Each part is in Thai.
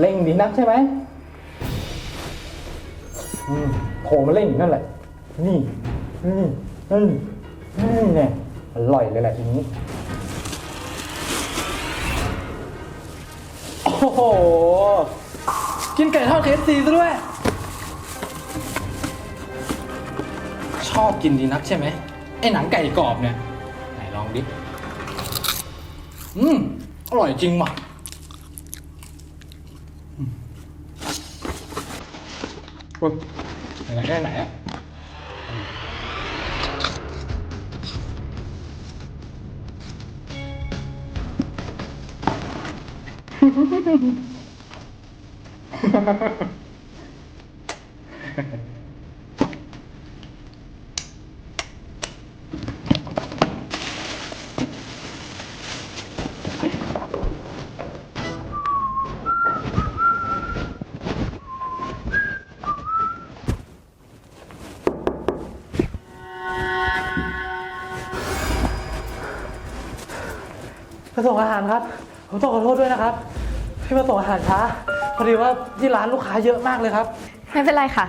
เล่งดีนักใช่ไหมอืมโผล่มาเล่นอยู่นั่นแหละ นี่นี่นี่นี่เนี่ยอร่อยเลยแหละทีนี้ โอ้โห กินไก่ทอดเคฟซีซะด้วย ชอบกินดีนักใช่ไหมไอ้หนังไก่กรอบเนี่ย ไหนลองดิ อืม อร่อยจริงว่ะอืม โอ้ยไหนไหน ไหนอะมาส่งอาหารครับ ผมต้องขอโทษด้วยนะครับ ที่มาส่งอาหารช้า พอดีว่าที่ร้านลูกค้าเยอะมากเลยครับ ไม่เป็นไรค่ะ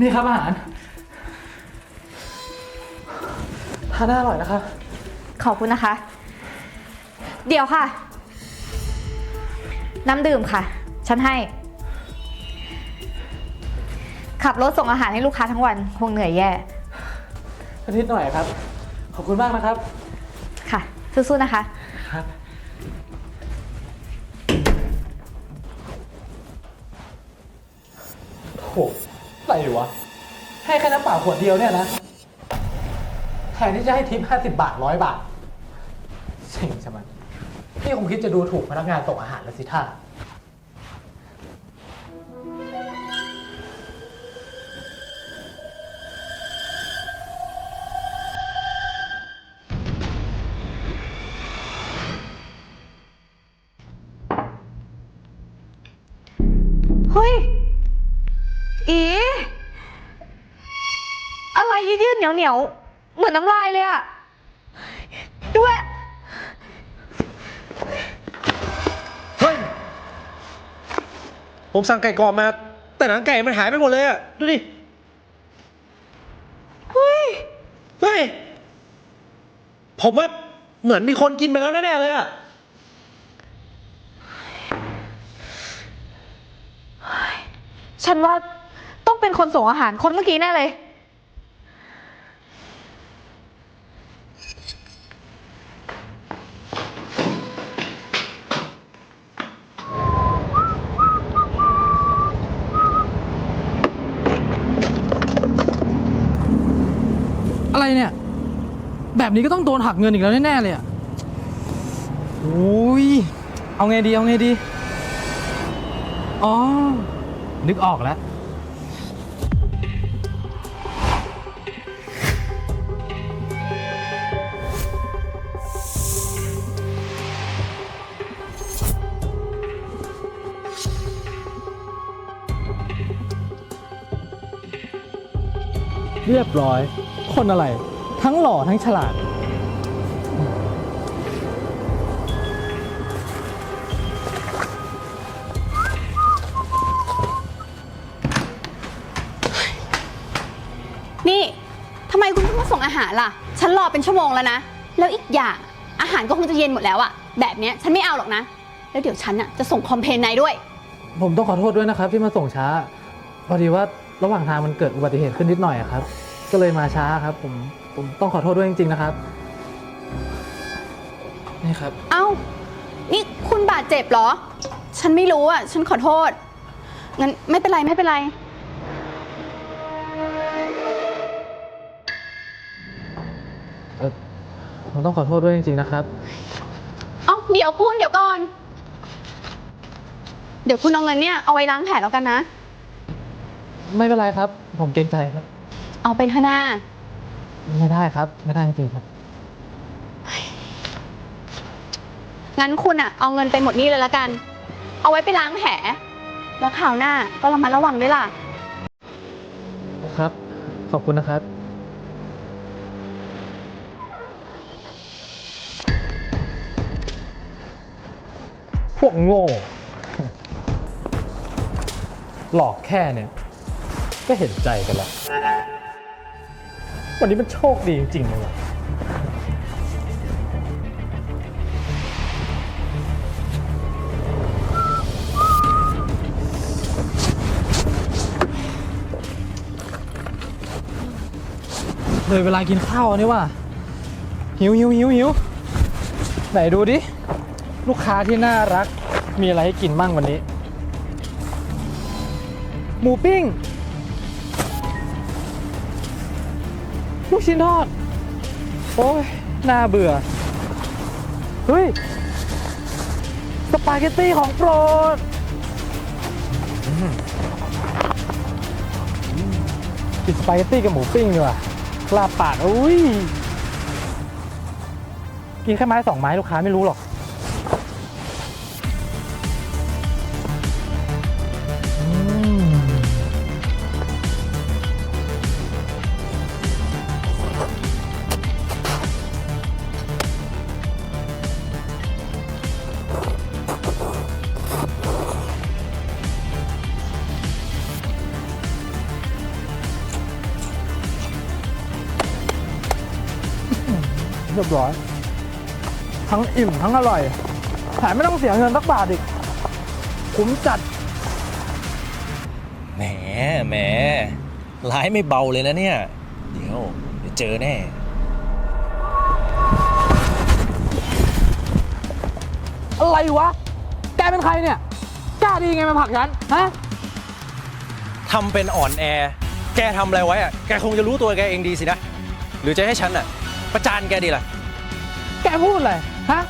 นี่ครับอาหาร ทานน่าอร่อยนะครับ ขอบคุณนะคะ เดี๋ยวค่ะ น้ำดื่มค่ะ ฉันให้ ขับรถส่งอาหารให้ลูกค้าทั้งวันคงเหนื่อยแย่ นิดหน่อยครับ ขอบคุณมากนะครับ ค่ะ สู้ๆนะคะ ครับ โหอะไรวะ ให้แค่น้ำเปล่าขวดเดียวเนี่ยนะ แทนที่จะให้ทิป50 บาทร้อยบาทเสิ่งใช่ไหมพี่คงคิดจะดูถูกพนักงานส่งอาหารแล้วสิท่า นียวเหนียวๆเหมือนน้ำลายเลยอะด้วย เฮ้ย ผมสั่งไก่กรอบมา แต่หนังไก่มันหายไปหมดเลยอะดูดิ เฮ้ย เฮ้ย ผมว่าเหมือนมีคนกินไปแล้วแน่ๆเลยอะฉันว่าต้องเป็นคนส่งอาหารคนเมื่อกี้แน่เลย เนี่ย แบบนี้ก็ต้องโดนหักเงินอีกแล้วแน่ๆเลยอะโอ้ยเอาไงดีเอาไงดี อ๋อ นึกออกแล้ว เรียบร้อย คนอะไร ทั้งหล่อทั้งฉลาด นี่ทำไมคุณเพิ่งมาส่งอาหารล่ะ ฉันรอเป็นชั่วโมงแล้วนะ แล้วอีกอย่างอาหารก็คงจะเย็นหมดแล้วอะแบบเนี้ยฉันไม่เอาหรอกนะ แล้วเดี๋ยวฉันอะจะส่งคอมเพลนนายด้วย ผมต้องขอโทษด้วยนะครับ ที่มาส่งช้า พอดีว่าระหว่างทางมันเกิดอุบัติเหตุขึ้นนิดหน่อยอะครับ ก็เลยมาช้าครับ ผมผมต้องขอโทษด้วยจริงๆนะครับ นี่ครับ เอ้า นี่คุณบาดเจ็บเหรอ ฉันไม่รู้อะฉันขอโทษ งั้นไม่เป็นไรไม่เป็นไร เออผมต้องขอโทษด้วยจริงๆนะครับ เอ้าเดี๋ยวคุณเดี๋ยวก่อน เดี๋ยวคุณเอาเงินเนี่ยเอาไว้ล้างแผลแล้วกันนะ ไม่เป็นไรครับ ผมเกรงใจครับ เอาไปเถอะหน้า ไม่ได้ครับ ไม่ได้จริงๆครับ งั้นคุณอะเอาเงินไปหมดนี่เลยละกัน เอาไว้ไปล้างแผล แล้วคราวหน้าก็ระมัดระวังด้วยล่ะ ครับ ขอบคุณนะครับ พวกโง่ หลอกแค่เนี่ย ก็เห็นใจกันแล้ว วันนี้มันโชคดีจริงๆเลยว่ะเลยเวลากินข้าวนี่ว่าหิวหิวหิวหิวไหนดูดิ ลูกค้าที่น่ารักมีอะไรให้กินบ้างวันนี้ หมูปิ้ง ลูกชิ้นทอด โอ้ย น่าเบื่อ เฮ้ย สปาเกตตี้ของโปรดกินสปาเกตตี้กับหมูปิ้งดีกว่าลาบปาก อุ้ย กินแค่ไม้สองไม้ลูกค้าไม่รู้หรอก เรียบร้อย ทั้งอิ่มทั้งอร่อยแถมไม่ต้องเสียเงินสักบาทอีกคุ้มจัด แหมแหมร้ายไม่เบาเลยนะเนี่ย เดี๋ยวเดี๋ยวเจอแน่ อะไรวะ แกเป็นใครเนี่ย กล้าดีไงมาผลักฉัน ฮะ ทำเป็นอ่อนแอ แกทำอะไรไว้อะแกคงจะรู้ตัวแกเองดีสินะ หรือจะให้ฉันอะ ประจานแกดีล่ะ แกพูดอะไรฮะ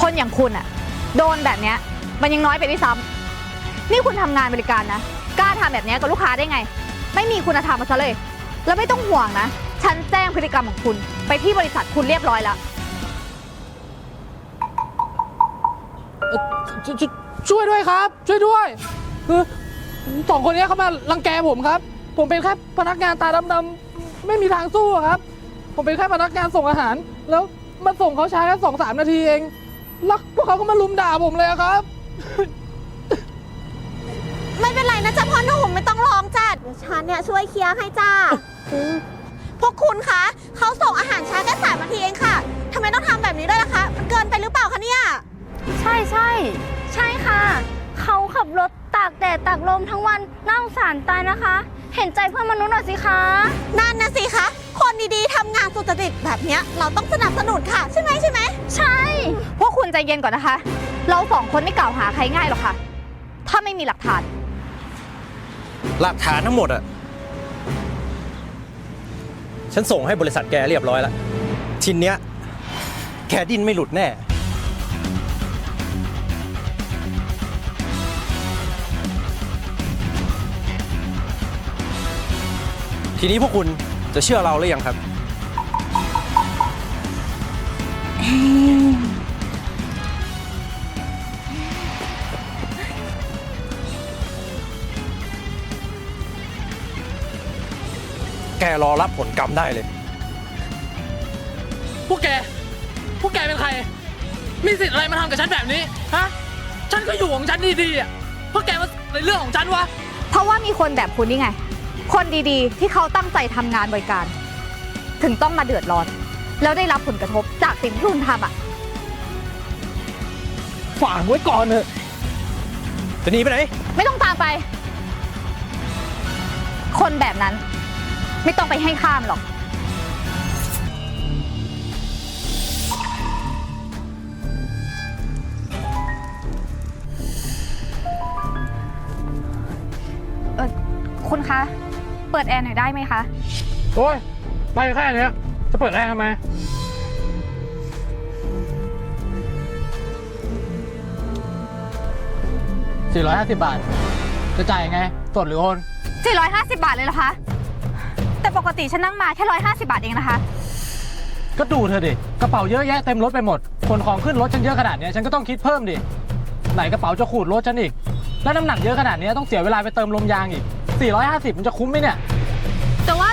คนอย่างคุณอะโดนแบบเนี้ยมันยังน้อยไปด้วยซ้ำนี่คุณทำงานบริการนะ กล้าทำแบบเนี้ยกับลูกค้าได้ไง ไม่มีคุณธรรมมาซะเลย แล้วไม่ต้องห่วงนะ ฉันแจ้งพฤติกรรมของคุณไปที่บริษัทคุณเรียบร้อยแล้ว ชชช่วยด้วยครับ ช่วยด้วยคือสองคนนี้เขามารังแกผมครับ ผมเป็นแค่พนักงานตาดำๆไม่มีทางสู้อะครับ ผมเป็นแค่พนักงานส่งอาหาร แล้วมาส่งเขาช้าแค่สองสามนาทีเอง แล้วพวกเขาก็มาลุมด่าผมเลยอะครับ ไม่เป็นไรนะจ๊ะพ่อหนุ่มไม่ต้องร้องจ้ะเดี๋ยวฉันเนี่ยช่วยเคลียร์ให้จ้าพวกคุณคะเขาส่งอาหารช้าแค่สามนาทีเองค่ะทำไมต้องทำแบบนี้ด้วยล่ะคะ มันเกินไปหรือเปล่าคะเนี่ย ใช่ใช่ ใช่ค่ะ เขาขับรถตากแดดตากลมทั้งวันน่าสงสารตายนะคะ เห็นใจเพื่อนมนุษย์หน่อยสิคะ นั่นนะสิคะ คนดีๆทำงานสุจริตแบบเนี้ยเราต้องสนับสนุนค่ะ ใช่ไหมใช่ไหม ใช่ พวกคุณใจเย็นก่อนนะคะ เราสองคนไม่กล่าวหาใครง่ายหรอกค่ะ ถ้าไม่มีหลักฐาน หลักฐานทั้งหมดอะฉันส่งให้บริษัทแกเรียบร้อยแล้วทีเนี้ยแกดิ้นไม่หลุดแน่ ทีนี้พวกคุณจะเชื่อเราหรือยังครับ แกรอรับผลกรรมได้เลย พวกแก พวกแกเป็นใคร มีสิทธิ์อะไรมาทำกับฉันแบบนี้ ฮะ ฉันก็อยู่ของฉันดีๆอะ พวกแกมาในเรื่องของฉันวะ เพราะว่ามีคนแบบคุณนี่ไง คนดีๆ ที่เขาตั้งใจทำงานบริการ ถึงต้องมาเดือดร้อน แล้วได้รับผลกระทบจากสิ่งที่คุณทำอะ ฝากไว้ก่อนเถอะจะหนีไปไหน ไม่ต้องตามไป คนแบบนั้น ไม่ต้องไปให้ข้ามหรอก คุณคะ เปิดแอร์หน่อยได้ไหมคะ โอ้ยไปแค่เนี้ยจะเปิดแอร์ทำไม 450 บาท จะจ่ายยังไง สดหรือโอน 450 บาทเลยเหรอคะ แต่ปกติฉันนั่งมาแค่ 150 บาทเองนะคะ ก็ดูเธอดิ กระเป๋าเยอะแยะเต็มรถไปหมด คนของขึ้นรถฉันเยอะขนาดเนี้ยฉันก็ต้องคิดเพิ่มดิ ไหนกระเป๋าจะขูดรถฉันอีก แล้วน้ำหนักเยอะขนาดเนี้ยต้องเสียเวลาไปเติมลมยางอีก 450 มันจะคุ้มไหมเนี่ย แต่ว่า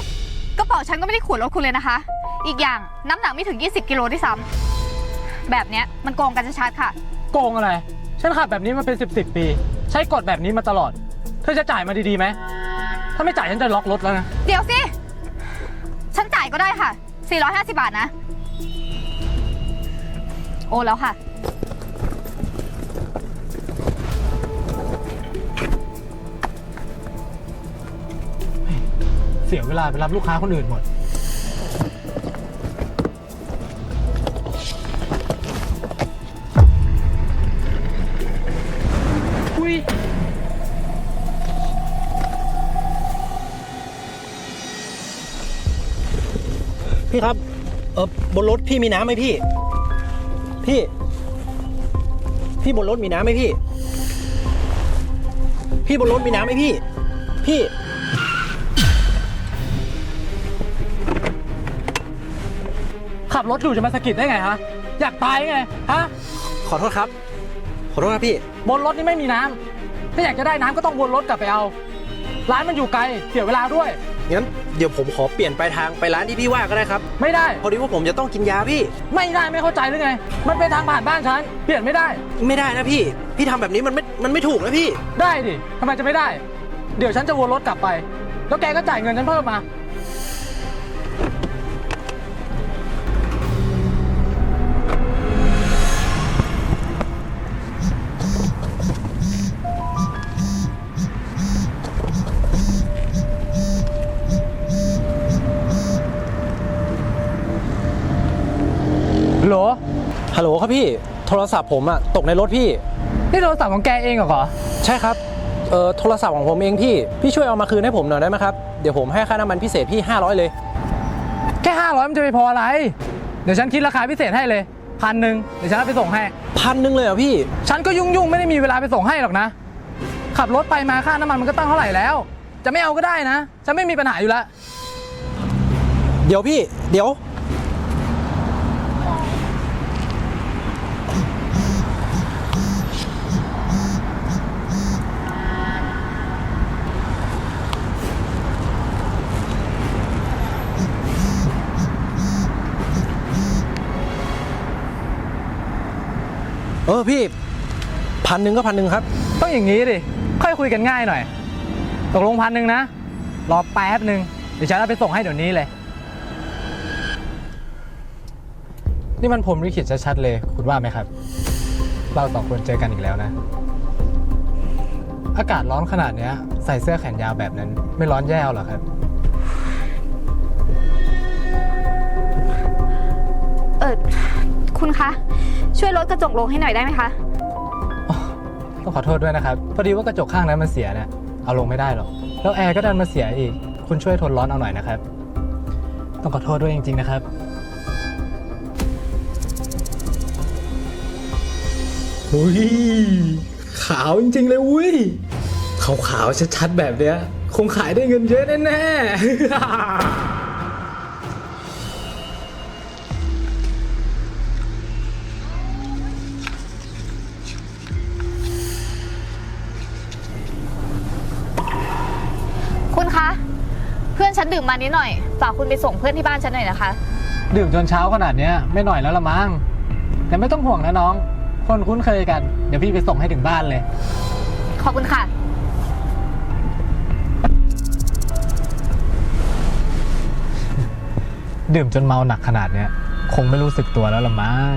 กระเป๋าฉันก็ไม่ได้ขูดรถคุณเลยนะคะ อีกอย่างน้ำหนักไม่ถึง 20 กิโลด้วยซ้ำแบบเนี้ยมันโกงกันชัดๆค่ะ โกงอะไร ฉันขับแบบนี้มาเป็น 10 10ปี ใช้กฎแบบนี้มาตลอด เธอจะจ่ายมาดีๆไหม ถ้าไม่จ่ายฉันจะล็อกรถแล้วนะ เดี๋ยวสิ ฉันจ่ายก็ได้ค่ะ 450 บาทนะ โอนแล้วค่ะ เสียเวลาไปรับลูกค้าคนอื่นหมด อุ้ยพี่ครับ เออบนรถพี่มีน้ำไหมพี่ พี่ พี่บนรถมีน้ำไหมพี่ พี่บนรถมีน้ำไหมพี่ พี่ ขับรถอยู่จะมาสะกิดได้ไงฮะ อยากตายไงฮะ ขอโทษครับ ขอโทษครับพี่ บนรถนี่ไม่มีน้ำ ถ้าอยากจะได้น้ำก็ต้องวนรถกลับไปเอา ร้านมันอยู่ไกล เสียเวลาด้วย งั้นเดี๋ยวผมขอเปลี่ยนไปลายทางไปร้านที่พี่ว่าก็ได้ครับ ไม่ได้ พอดีว่าผมจะต้องกินยาพี่ ไม่ได้ไม่เข้าใจหรือไง มันเป็นทางผ่านบ้านฉัน เปลี่ยนไม่ได้ ไม่ได้นะพี่ พี่ทำแบบนี้มันไม่ มันไม่ถูกนะพี่ ได้ดิทำไมจะไม่ได้ เดี๋ยวฉันจะวนรถกลับไป แล้วแกก็จ่ายเงินฉันเพิ่มมา ฮัลโหลครับพี่ โทรศัพท์ผมอะตกในรถพี่ นี่โทรศัพท์ของแกเองเหรอ ใช่ครับ เอ่อโทรศัพท์ของผมเองพี่ พี่ช่วยเอามาคืนให้ผมหน่อยได้ไหมครับ เดี๋ยวผมให้ค่าน้ำมันพิเศษพี่ 500 เลย แค่ห้าร้อยมันจะไปพออะไร เดี๋ยวฉันคิดราคาพิเศษให้เลยพันหนึ่งเดี๋ยวฉันเอาไปส่งให้ พันหนึ่งเลยเหรอพี่ ฉันก็ยุ่งยุ่งๆไม่ได้มีเวลาไปส่งให้หรอกนะ ขับรถไปมาค่าน้ำมันมันก็ตั้งเท่าไหร่แล้ว จะไม่เอาก็ได้นะ ฉันไม่มีปัญหาอยู่แล้ว เดี๋ยวพี่ เดี๋ยว เออพี่พันหนึ่งก็พันหนึ่งครับ ต้องอย่างนี้ดิ ค่อยคุยกันง่ายหน่อย ตกลงพันหนึ่งนะ รอแป๊บหนึ่งเดี๋ยวฉันเอาไปส่งให้เดี๋ยวนี้เลย นี่มันผมลิขิตชัดๆเลย คุณว่าไหมครับ เราสองคนเจอกันอีกแล้วนะ อากาศร้อนขนาดเนี้ย ใส่เสื้อแขนยาวแบบนั้น ไม่ร้อนแย่เอาเหรอครับ เออคุณคะ ช่วยลดกระจกลงให้หน่อยได้ไหมคะ ต้องขอโทษด้วยนะครับ พอดีว่ากระจกข้างนั้นมันเสียเนี่ยเอาลงไม่ได้หรอก แล้วแอร์ก็ดันมาเสียอีก คุณช่วยทนร้อนเอาหน่อยนะครับ ต้องขอโทษด้วยจริงๆนะครับ อุ้ยขาวจริงๆเลยอุ้ยขาวขาวๆชัดๆแบบเนี้ย คงขายได้เงินเยอะแน่ๆ มมานิดหน่อย ฝากคุณไปส่งเพื่อนที่บ้านฉันหน่อยนะคะ ดื่มจนเช้าขนาดเนี้ยไม่หน่อยแล้วละมั้งแต่ไม่ต้องห่วงนะน้อง คนคุ้นเคยกัน เดี๋ยวพี่ไปส่งให้ถึงบ้านเลย ขอบคุณค่ะ ดื่มจนเมาหนักขนาดเนี้ย คงไม่รู้สึกตัวแล้วละมั้ง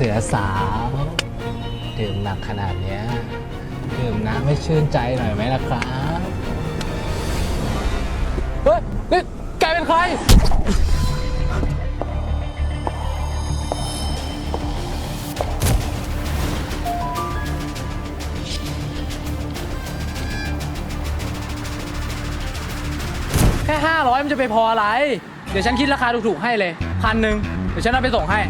สือสาวดื่มหนักขนาดเนี้ยดื่มน้ำไม่ชื่นใจหน่อยไหมล่ะครับเฮ้ยนี่แกเป็นใคร แค่ห้าร้อยมันจะไปพออะไร เดี๋ยวฉันคิดราคาถูกๆให้เลยพันหนึ่งเดี๋ยวฉันเอาไปส่งให้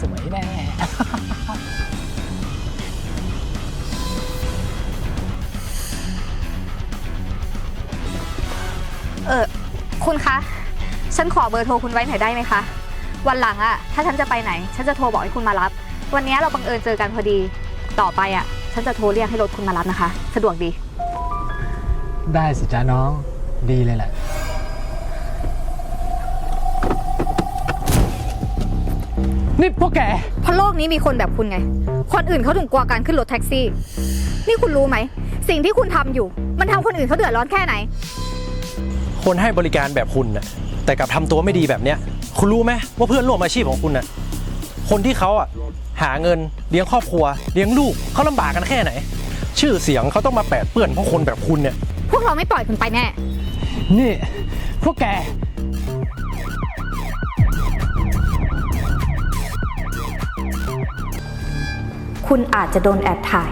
สวยแน่เออคุณคะ ฉันขอเบอร์โทรคุณไว้หน่อยได้ไหมคะ วันหลังอะถ้าฉันจะไปไหน ฉันจะโทรบอกให้คุณมารับ วันนี้เราบังเอิญเจอกันพอดี ต่อไปอะฉันจะโทรเรียกให้รถคุณมารับนะคะ สะดวกดี ได้สิจ้าน้อง ดีเลยแหละ นี่พวกแก เพราะโลกนี้มีคนแบบคุณไง คนอื่นเขาถึงกลัวการขึ้นรถแท็กซี่ นี่คุณรู้ไหม สิ่งที่คุณทำอยู่ มันทำคนอื่นเขาเดือดร้อนแค่ไหน คนให้บริการแบบคุณน่ะแต่กลับทำตัวไม่ดีแบบเนี้ย คุณรู้ไหมว่าเพื่อนร่วมอาชีพของคุณน่ะคนที่เขาอะหาเงินเลี้ยงครอบครัว เลี้ยงลูกเขาลำบากกันแค่ไหน ชื่อเสียงเขาต้องมาแปดเปื้อนเพราะคนแบบคุณเนี่ย พวกเราไม่ปล่อยคุณไปแน่ นี่ พวกแก คุณอาจจะโดนแอบถ่าย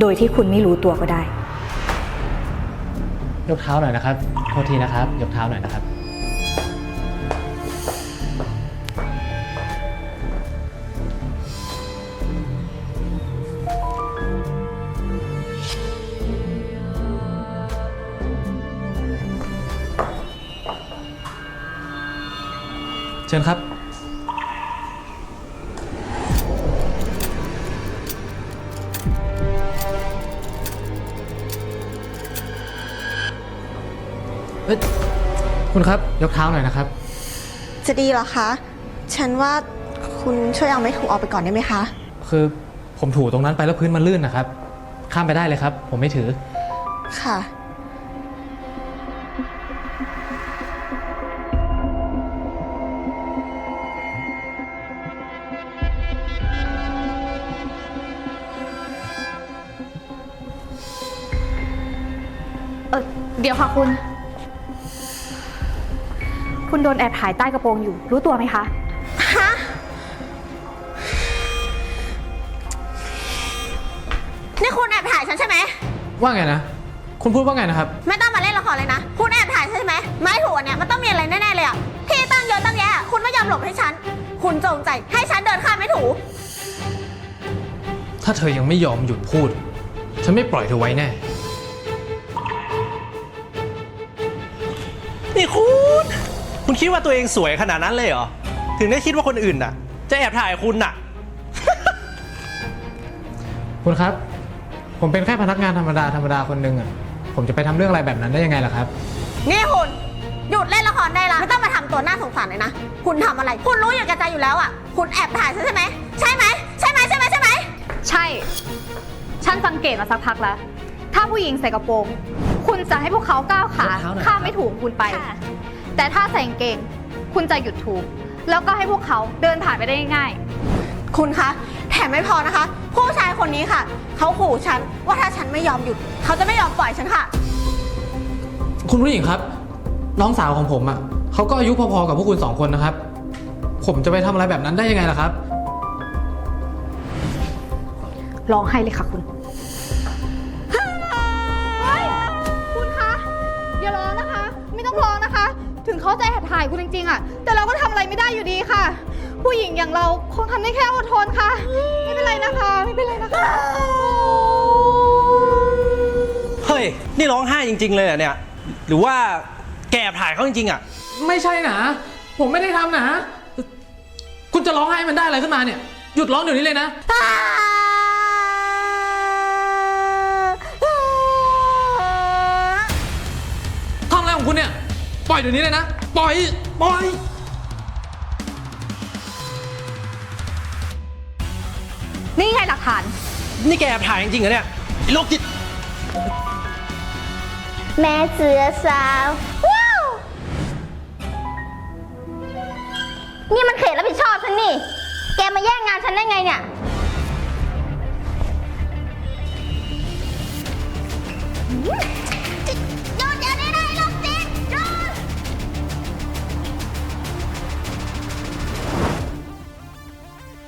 โดยที่คุณไม่รู้ตัวก็ได้ ยกเท้าหน่อยนะครับ โทษทีนะครับ ยกเท้าหน่อยนะครับ ชิญครับ เอ้ยคุณครับ ยกเท้าหน่อยนะครับ จะดีเหรอคะ ฉันว่าคุณช่วยเอาไม้ถูออกไปก่อนได้ไหมคะ คือผมถูตรงนั้นไปแล้วพื้นมันลื่นนะครับ ข้ามไปได้เลยครับ ผมไม่ถือ ค่ะ เดี๋ยวค่ะคุณ คุณโดนแอบถ่ายใต้กระโปรงอยู่ รู้ตัวไหมคะ ฮะ นี่คุณแอบถ่ายฉันใช่ไหม ว่าไงนะ คุณพูดว่าไงนะครับ ไม่ต้องมาเล่นละครเลยนะ คุณแอบถ่ายฉันใช่ไหม ไม้ถูอันเนี่ยมันต้องมีอะไรแน่ๆเลยอะที่ตั้งเยอะตั้งแยะ คุณไม่ยอมหลบให้ฉัน คุณจงใจให้ฉันเดินข้ามไม้ถู ถ้าเธอยังไม่ยอมหยุดพูด ฉันไม่ปล่อยเธอไว้แน่นี่ คุณคิดว่าตัวเองสวยขนาดนั้นเลยเหรอ ถึงได้คิดว่าคนอื่นน่ะ จะแอบถ่ายคุณน่ะ คุณครับ ผมเป็นแค่พนักงานธรรมดาธรรมดาคนหนึ่งอะ ผมจะไปทำเรื่องอะไรแบบนั้นได้ยังไงล่ะครับ นี่คุณหยุดเล่นละครได้ละไม่ต้องมาทำตัวน่าสงสารเลยนะ คุณทำอะไร คุณรู้อยู่แก่ใจอยู่แล้วอะคุณแอบถ่ายฉันใช่ไหม ใช่ไหม ใช่ไหมใช่ไหมใช่ไหม ใช่ ฉันสังเกตมาสักพักแล้ว ถ้าผู้หญิงใส่กระโปรง คุณจะให้พวกเขาก้าวขายกเท้าหน่อยข้ามไม่ถูกคุณไป แต่ถ้าใส่กางเกง คุณจะหยุดถูก แล้วก็ให้พวกเขาเดินผ่านไปได้ง่ายคุณคะ แถมไม่พอนะคะ ผู้ชายคนนี้ค่ะ เขาขู่ฉันว่าถ้าฉันไม่ยอมหยุด เขาจะไม่ยอมปล่อยฉันค่ะ คุณผู้หญิงครับ น้องสาวของผมอะเขาก็อายุพอๆกับพวกคุณสองคนนะครับ ผมจะไปทำอะไรแบบนั้นได้ยังไงล่ะครับ ร้องไห้เลยค่ะคุณคุณ ถึงเขาจะแอบถ่ายคุณจริงๆอะแต่เราก็ทำอะไรไม่ได้อยู่ดีค่ะ ผู้หญิงอย่างเราคงทำได้แค่อดทนค่ะ ไม่เป็นไรนะคะ ไม่เป็นไรนะคะ เฮ้ย นี่ร้องไห้จริง ๆ เลยเหรอเนี่ย หรือว่าแกแอบถ่ายเขาจริงๆอะ ไม่ใช่นะ ผมไม่ได้ทำนะ คุณจะร้องไห้มันได้อะไรขึ้นมาเนี่ย หยุดร้องเดี๋ยวนี้เลยนะ ทำอะไรของคุณเนี่ย ปล่อยเดี๋ยวนี้เลยนะ ปล่อย ปล่อย นี่ไงหลักฐาน นี่แกแอบถ่ายจริงๆเหรอเนี่ยไอ้โรคจิต แม่เสือสาวว้าวนี่มันเขตรับผิดชอบฉันนี่ แกมาแย่งงานฉันได้ไงเนี่ยเ